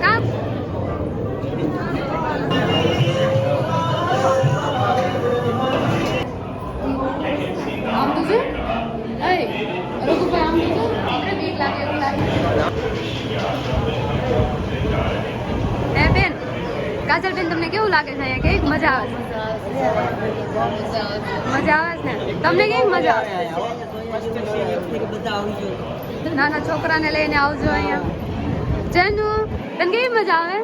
કામ આમ તો જો એ રઘુભાઈ આમ તો જો આપણે બીક લાગે એવું લાગે હે બેન કાજલ બેન તમને કેવું લાગે છે અહીંયા કેવી મજા આવે છે મજા આવે છે ને તમને કેવી મજા આવે નાના છોકરાને લઈને આવજો અહીંયા. જેનુ તને કેવી મજા આવે?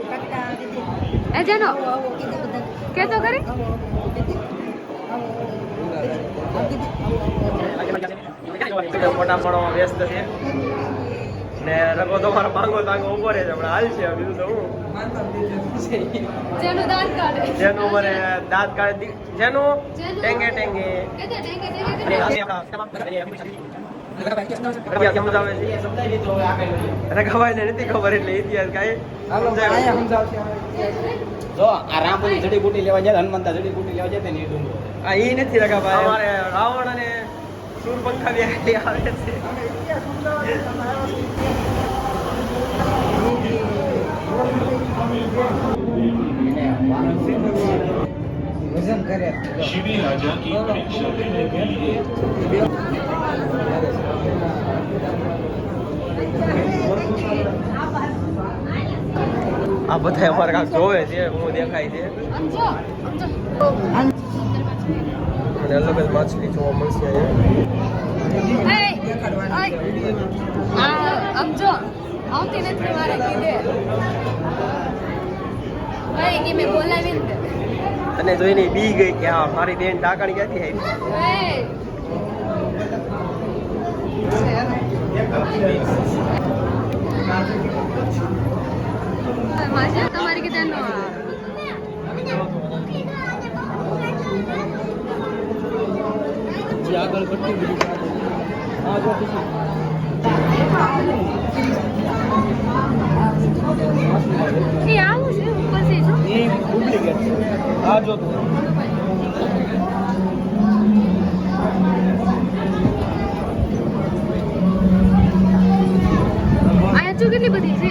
એ જેનો? કે તો કરી મોટા પાડવામાં વ્યસ્ત છે ને રગો તમારો માંગો તાંગો ઊભો રહે છે હમણાં હાલ છે બીજું તો હું? જેનું દાંત કાઢે. જેનું મને દાંત કાઢી જેનું? ટેંગે ટેંગે. તે અને નથી ખબર એટલે ઇતિહાસ કાંઈ જો આ રામબલી જડીબુટી લેવા જાય હનુમંતા જડીબુટી લેવા જાય ને ડુંગરો આ ઈ નથી રઘાભાઈ અમારે રાવણ અને શૂરપંખા બે આવે છે. शिवी राजा की परीक्षा लेने के लिए આ બધા અમારે કાંક જોવે છે હું દેખાય છે સમજો સમજો અને અલગ જ માછલી જોવા મળશે અહીંયા એ, ઓય. આ સમજો આવતી નથી મારે કીધે ઓય કે મેં બોલાવી ને તને જોઈને બી ગઈ કે હા મારી બેન ડાકણ ક્યાંથી આવી? તમારી કીધા નો જે આગળ પડતી બીજું આ જો તું અહીંયા જો કેટલી બધી છે?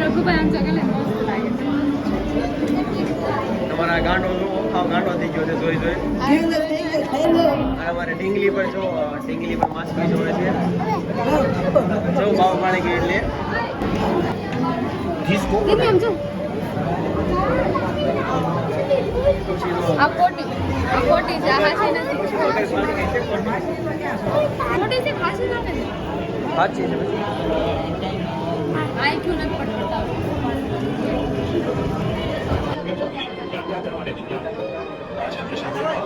રઘુભાઈ આમ જગલે મસ્ત લાગે. છે તમારા ગાંડો જો હાવ ગાંડો થઈ ગયો છે જોઈ જોઈ. અને અમારે ડીંગલી પર જો અ, ડીંગલી પર માછલી જોવે છે. જો ભાવ પાણી ગઈ એટલે. ડિસ્કો સાચી છે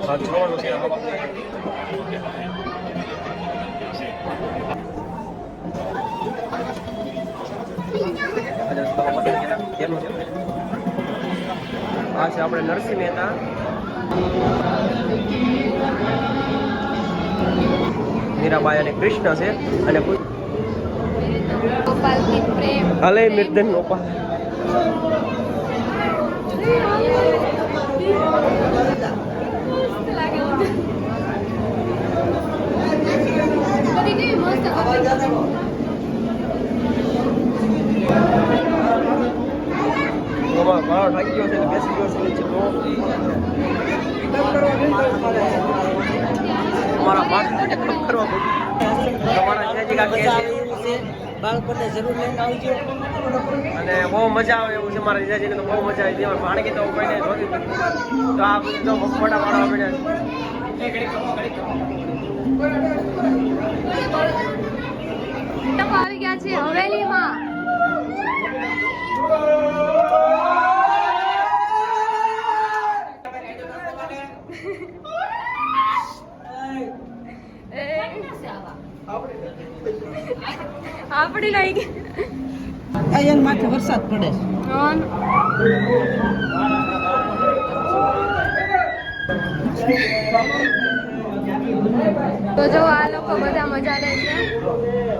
હા જોવાનું છે આ બાબતે. આજે તમારા મદદ કેના- કેનું છે? આ છે આપણે નરસિંહ મહેતા મીરાબાઈ અને કૃષ્ણ છે અને કોઈ ગોપાલ કી પ્રેમ હલે મિર્દન નોપા મસ્ત લાગે મને. ઘણો થાકી ગયો છે બેસી ગયો તો કરવા પડ્યું તમારા અને બહુ મજા આવે એવું છે મારા જીજાજીને તો બહુ મજા આવી હતી પાણી તો કોઈને જોતી. તો આ બધું તો પાડવા પડ્યા તો આવી ગયા છે હવેલીમાં. આપડી લઈ ગઈ. માથે વરસાદ પડે છે. તો જો આ લોકો બધા મજા લે છે.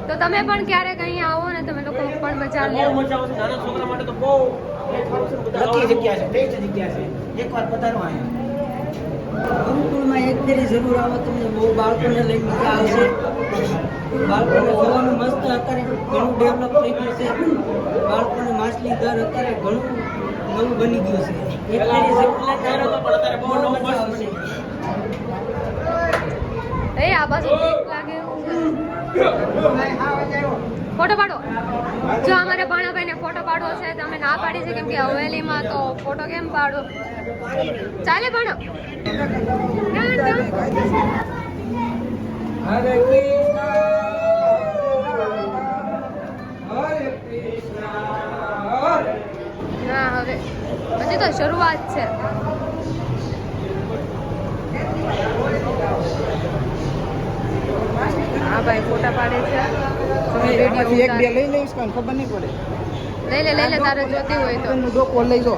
તો તમે પણ ક્યારેક અહીંયા આવો ને તમે લોકો પણ મજા લો. નાના છોકરા માટે તો બહુ નક્કી જગ્યા છે બેસ્ટ જગ્યા છે. એકવાર પધારો અહીંયા. ગુરુકુળમાં એક ફેરી જરૂર આવો તમને બહુ બાળકોને લઈ મજા આવશે. બાળકોને જોવાનું મસ્ત અત્યારે ઘણું ડેવલપ થઈ ગયું છે. બાળકોને માછલી દર અત્યારે ઘણું નવું બની ગયું છે. એક ફેરી જરૂર બહુ મજા આવશે. એ આ બાજુ લાગે. ફોટો પાડો. જો અમારે ભાણાભાઈ ને ફોટો પાડવો છે તમે ના પાડી છે કેમ કે હવેલીમાં તો ફોટો કેમ પાડો? ચાલે ભાણો. હરે ના હવે. હજી તો શરૂઆત છે. હા ભાઈ ફોટા પાડે છે. એક બે લઈ લઈશ પણ ખબર નહીં પડે. લઈ લે લઈ લે તારે જોતી હોય તો. એનું ડોકો લઈ લો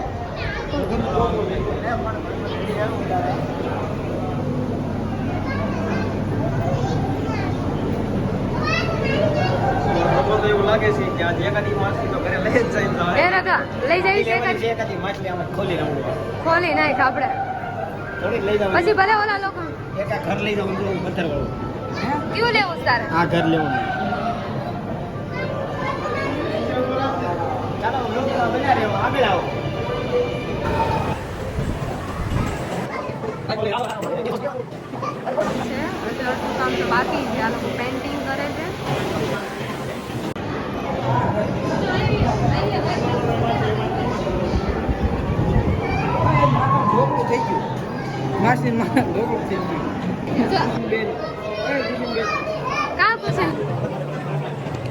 તો એવું લાગે છે કે આજે એકાદી માસી તો ઘરે લઈ જ જાય એ રગા લઈ જઈશ છે એકાદી? માછલી આમાં ખોલી નાખું ખોલી નાખ આપણે. લઈ જાવ પછી ભલે ઓલા લોકો એક ઘર લઈ જાવ પથ્થર વાળું કયું લેવું છે તારે આ ઘર લેવાનું ચાલો બ્લોગમાં બન્યા રહેવો આગળ આવો છે હજી અડધું કામ તો બાકી છે આ લોકો પેન્ટિંગ કરે છે ઢોકળું થઈ ગયું માસી ઢોકળું થઈ ગયું બેન એ દીદી બેન કા પૂછે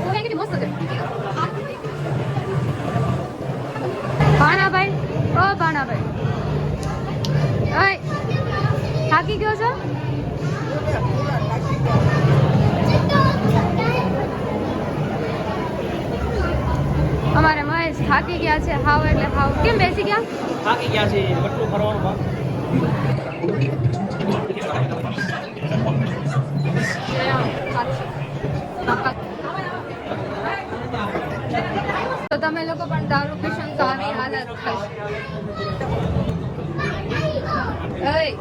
ઓકે કેટલી મસ્ત છે. ભાણાભાઈ, ઓ ભાણાભાઈ. થાકી ગયો છો? અમારે મહેશ થાકી ગયા છે, હાવ એટલે હાવ. કેમ બેસી ગયા? થાકી ગયા છે 哎